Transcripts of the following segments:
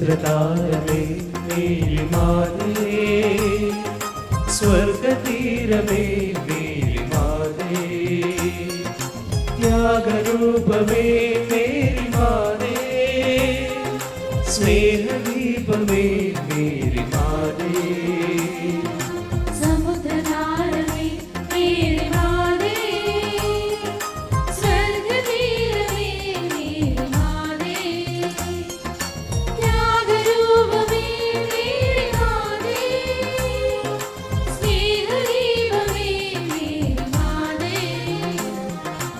സമുദ്രതാരമേ മേലിമാനേ സ്വർഗതീരമേ മേലിമാനേ ത്യാഗരൂപമേ മേലിമാനേ സ്നേഹദീപമേ മേലിമാനേ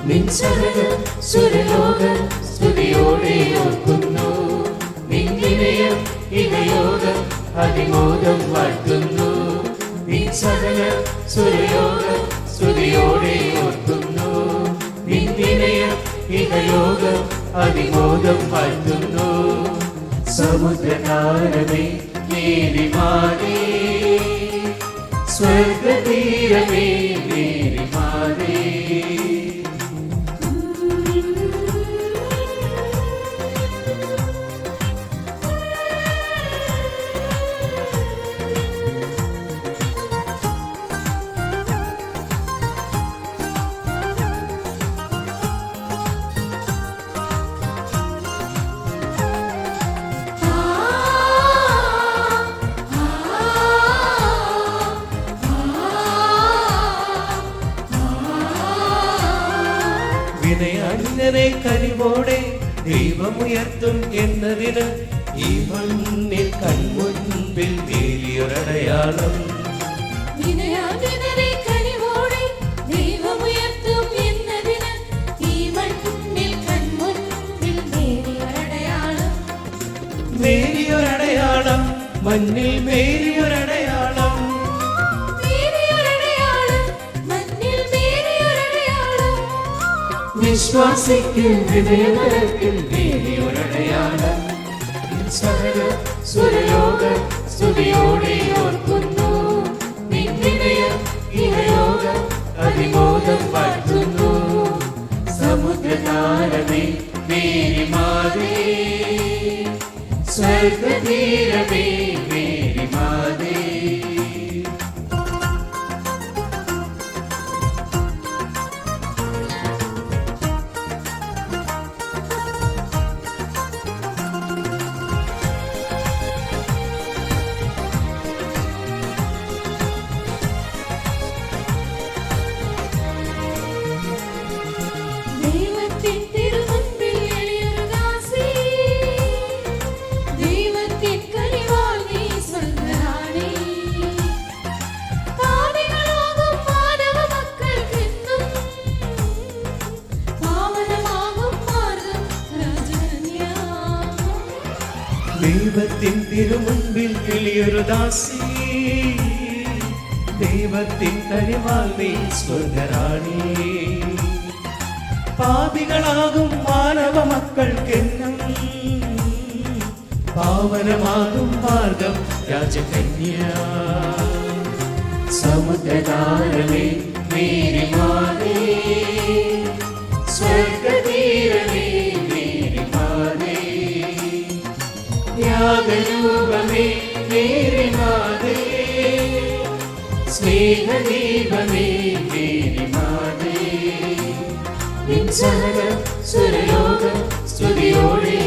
നിൻസഹനം സുരലോകം സ്തുതിയോടെ ഓർക്കുന്നു. നിന്നിനയം ഇഹയോഗം അതിമോദം വാഴ്ത്തുന്നു. നിൻസഹനം സുരലോകം സ്തുതിയോടെ ഓർക്കുന്നു. നിന്നിനയം ഇഹയോഗം അതിമോദം വാഴ്ത്തുന്നു. സമുദ്രതാരമേ മേരിമാനേ സ്വർഗതീരമേ വിനയാന്യനെ കനിവോടെ ദൈവമുയർത്തും എന്നതിന് ഈ മണ്ണിൽ കൺമുൻപിൽ വേലിയൊരടയാളം വിനയാന്വിതരെ മണ്ണിൽ ദൈവമുയർത്തും വിശ്വാസിക്കും ഹൃദയത്തിൽ വേലിയൊരടയാളം സകല സുരലോക സ്തുതിയോടെ ഓർക്കുന്നു. നിന്നിനയ ഇഹയോഗ അതിമോദം വാഴ്ത്തുന്നു ദൈവത്തിൻ തിരുമുമ്പിൽ കിളിയൊരു ദാസി. ദൈവത്തിൻ തരിവാൽ നീ സ്വർഗരാണി. പാപികളാകും മാനവ മക്കൾക്കെന്നും പാവനമാകും മാർഗം രാജകന്യ. സമുദ്രതാരമേ മാറി സ്വർഗതീരമേ സ്നേഹദീപമേ സുരലോക സ്തുതിയോടെ